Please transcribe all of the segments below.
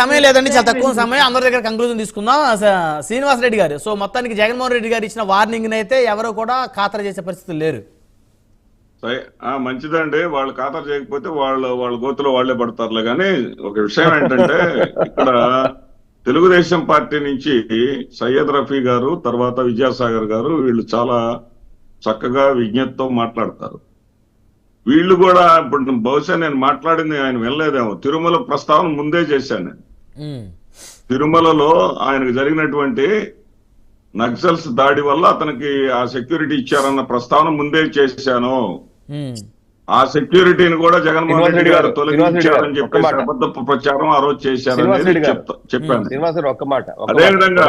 సమయం లేదండి చాలా తక్కువ సమయం. అందరి దగ్గర కంక్లూజన్ తీసుకుందాం. స- శ్రీనివాస్ రెడ్డి గారు. సో మొత్తానికి జగన్మోహన్ రెడ్డి గారు ఇచ్చిన వార్నింగ్ అయితే ఎవరు కూడా ఖాతరు చేసే పరిస్థితులు లేరు. మంచిదండి. వాళ్ళు ఖాతరు చేయకపోతే వాళ్ళు వాళ్ళ గోతులో వాళ్ళే పడతారులే. కానీ ఒక విషయం ఏంటంటే ఇక్కడ తెలుగుదేశం పార్టీ నుంచి సయ్యద్ రఫీ గారు తర్వాత విద్యాసాగర్ గారు వీళ్ళు చాలా చక్కగా విజ్ఞతతో మాట్లాడతారు. వీళ్ళు కూడా ఇప్పుడు బహుశా నేను మాట్లాడింది ఆయన వినలేదేమో. తిరుమల ప్రస్తావన ముందే చేశాను నేను. ఉమ్, తిరుమలలో ఆయనకు జరిగినటువంటి నక్సల్స్ దాడి వల్ల అతనికి ఆ సెక్యూరిటీ ఇచ్చారన్న ప్రస్తావన ముందే చేశాను ఆ సెక్యూరిటీని కూడా జగన్మోహన్ రెడ్డి గారు తొలగించారని చెప్పేసి. అబద్ధ ప్రచారం ఆ రోజు. చెప్తా- చెప్పాను ఒక్క మాట ఒక్క అదే మాట. విధంగా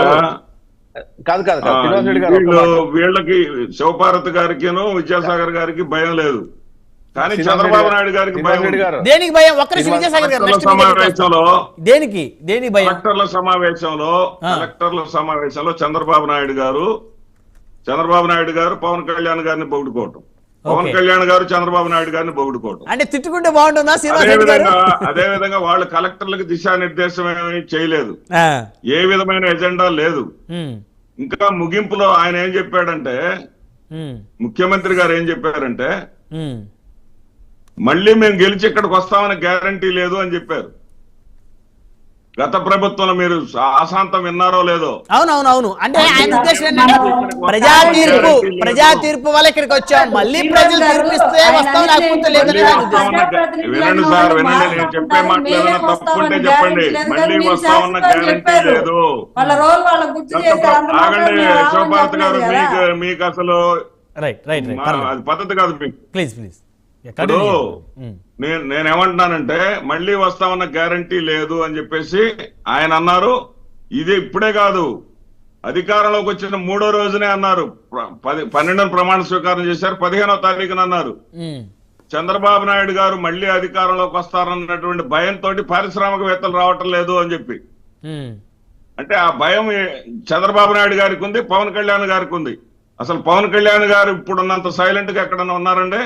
కాదు కాదు ఆ, కాదు శ్రీనివాస్ రెడ్డి గారు ఒక్క వీళ్ళు మాట. వీళ్ళకి శివపార్వతి గారికిను విద్యాసాగర్ గారికి భయం లేదు కానీ చంద్రబాబు నాయుడు గారికి భయం దేనికి భయం? విజయసాగర్ గారు. సమావేశంలో దేనికి? దేనికి భయం? కలెక్టర్ల సమావేశంలో. కలెక్టర్ల సమావేశంలో చంద్రబాబు నాయుడు గారు చంద్రబాబు నాయుడు గారు పవన్ కళ్యాణ్ గారిని పొగుడుకోవటం. పవన్. కళ్యాణ్ గారు చంద్రబాబు నాయుడు గారిని పొగుడుకోవటం. అంటే తిట్టుకుంటే బాగుంటుందా అదే రెడ్డి గారు? విధంగా అదే విధంగా వాళ్ళు కలెక్టర్లకు దిశానిర్దేశం ఏమీ చేయలేదు. ఆ, ఏ విధమైన ఎజెండా లేదు. ఇంకా ముగింపులో ఆయన ఏం చెప్పాడంటే ముఖ్యమంత్రి గారు ఏం చెప్పారంటే. మళ్ళీ మేము గెలిచి ఇక్కడికి వస్తామని గ్యారంటీ లేదు అని చెప్పారు. గత ప్రభుత్వంలో మీరు ఆశాంతం విన్నారో లేదో? అవును అవును అవును. అంటే ఆయన ఉద్దేశం ఏంటంటే ప్రజా తీర్పు ప్రజా తీర్పు వల్ల ఇక్కడికి వచ్చాం. మళ్ళీ ప్రజలు తీర్పిస్తే వస్తాం లేకపోతే లేదని వినండి సార్ వినండి నేను చెప్పే మాట ఏదైనా తప్పుంటే చెప్పండి. మళ్ళీ వస్తామన్న గ్యారంటీ లేదు. ఆగండి శివభారత్ గారు మీకు. మీకు అసలు రైట్ రైట్ రైట్ మా- అది పద్ధతి కాదు మీకు. ప్లీజ్ ప్లీజ్ ఇప్పుడు నేను నేనేమంటున్నానంటే మళ్ళీ వస్తామన్న గ్యారంటీ లేదు అని చెప్పేసి ఆయన అన్నారు. ఇది ఇప్పుడే కాదు. అధికారంలోకి వచ్చిన మూడో రోజునే అన్నారు. పది పన్నెండున ప్రమాణ స్వీకారం చేశారు పదిహేనో తారీఖున అన్నారు. చంద్రబాబు నాయుడు గారు మళ్ళీ అధికారంలోకి వస్తారన్నటువంటి భయంతో పారిశ్రామికవేత్తలు రావటం లేదు అని చెప్పి. అంటే ఆ భయం చంద్రబాబు నాయుడు గారికి ఉంది పవన్ కళ్యాణ్ గారికి ఉంది అసలు పవన్ కళ్యాణ్ గారు ఇప్పుడున్నంత సైలెంట్గా ఎక్కడన్నా ఉన్నారండి?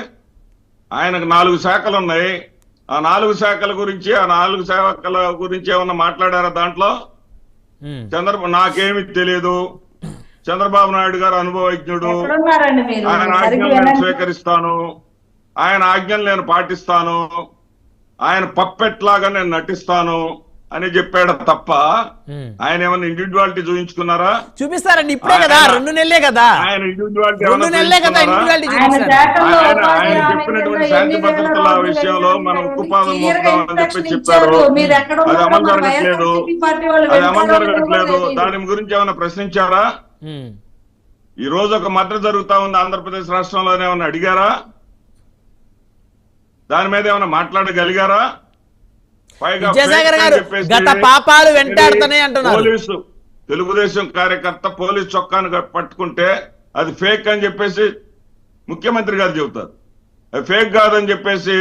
ఆయనకు నాలుగు శాఖలు ఉన్నాయి ఆ నాలుగు శాఖల గురించి ఆ నాలుగు శాఖల గురించి ఏమన్నా మాట్లాడారా దాంట్లో? చంద్రబాబు నాకేమి తెలియదు చంద్రబాబు నాయుడు గారు అనుభవజ్ఞుడు. ఆయన ఆజ్ఞలు నేను. స్వీకరిస్తాను. ఆయన ఆజ్ఞలు నేను పాటిస్తాను. ఆయన పప్పెట్ లాగా నేను నటిస్తాను. అని చెప్పాడు తప్ప ఆయన ఏమన్నా ఇండివిజువాలిటీ చూపించుకున్నారా? చూపిస్తారండి ఇప్పుడే కదా ఆయన- రెండు నెలలే కదా. ఆయన ఇండివిజువాలిటీ రెండు నెలలే కదా ఇండివిజువాలిటీ ఆయన చెప్పినటువంటి శాంతి భద్రతల విషయంలో మనం? ఉక్కుపాదం అని చెప్పి చెప్పారు. ఇచ్చారు. మీరు ఎక్కడ అది అమలు జరగట్లేదు. వైఎస్ఆర్సీపీ పార్టీ వాళ్ళు అది అమలు జరగట్లేదు. లేదో దాని గురించి ఏమైనా ప్రశ్నించారా. ఈ రోజు ఒక మద్దతు జరుగుతా ఉంది ఆంధ్రప్రదేశ్ రాష్ట్రంలోనే ఏమైనా అడిగారా? దాని మీద ఏమైనా మాట్లాడగలిగారా? విద్యాసాగర్ గారు, గత పాపాలు వెంటాడుతున్నాయి అంటున్నారు. పోలీసు తెలుగుదేశం కార్యకర్త పోలీస్ చొక్కాను కట్- పట్టుకుంటే అది ఫేక్ అని చెప్పేసి ముఖ్యమంత్రి గారు చెబుతారు. అది ఫేక్ కాదని చెప్పేసి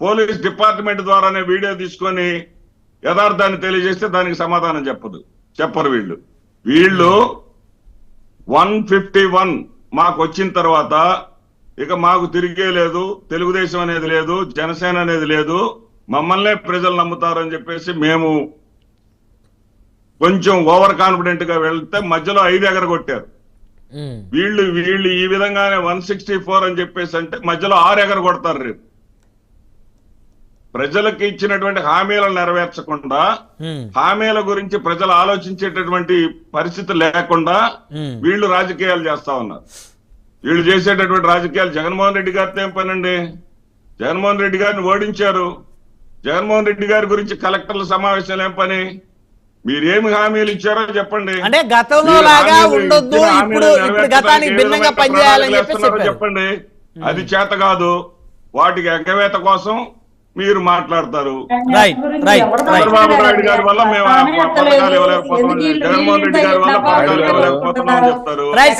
పోలీస్ డిపార్ట్మెంట్ ద్వారానే వీడియో తీసుకొని యథార్థాన్ని తెలియజేస్తే దానికి సమాధానం చెప్పదు. చెప్పరు వీళ్ళు. వీళ్ళు వన్ ఫిఫ్టీ వన్ మాకు వచ్చిన తర్వాత ఇక మాకు తిరిగే లేదు తెలుగుదేశం అనేది లేదు జనసేన అనేది లేదు మమ్మల్నే ప్రజలు నమ్ముతారని చెప్పేసి మేము కొంచెం ఓవర్ కాన్ఫిడెంట్గా వెళ్తే మధ్యలో ఐదు ఎగరగొట్టారు. వీళ్ళు వీళ్ళు ఈ విధంగానే వన్ సిక్స్టీ ఫోర్ అని చెప్పేసి అంటే మధ్యలో ఆరు ఎగర కొడతారు రేపు ప్రజలకు ఇచ్చినటువంటి హామీలను నెరవేర్చకుండా. హామీల గురించి ప్రజలు ఆలోచించేటటువంటి పరిస్థితి లేకుండా. వీళ్ళు రాజకీయాలు చేస్తా ఉన్నారు వీళ్ళు చేసేటటువంటి రాజకీయాలు జగన్మోహన్ రెడ్డి గారితో ఏం పనండి జగన్మోహన్ రెడ్డి గారిని ఓడించారు జగన్మోహన్ రెడ్డి గారి గురించి కలెక్టర్ల సమావేశాలు ఏం పని మీరేమి హామీలు ఇచ్చారో చెప్పండి. అంటే గతంలో లాగా ఉండొద్దు ఇప్పుడు గతానికి భిన్నంగా పనిచేయాలని చెప్పేసి చెప్పండి. అది చేత కాదు వాటికి ఎగవేత కోసం మీరు మాట్లాడతారు. చంద్రబాబు నాయుడు గారి వల్ల మేము పథకాలు. ఇవ్వలేకపోతున్నాం. జగన్మోహన్ రెడ్డి గారి వల్ల పథకాలు ఇవ్వలేకపోతున్నాం అని చెప్తారు. రైట్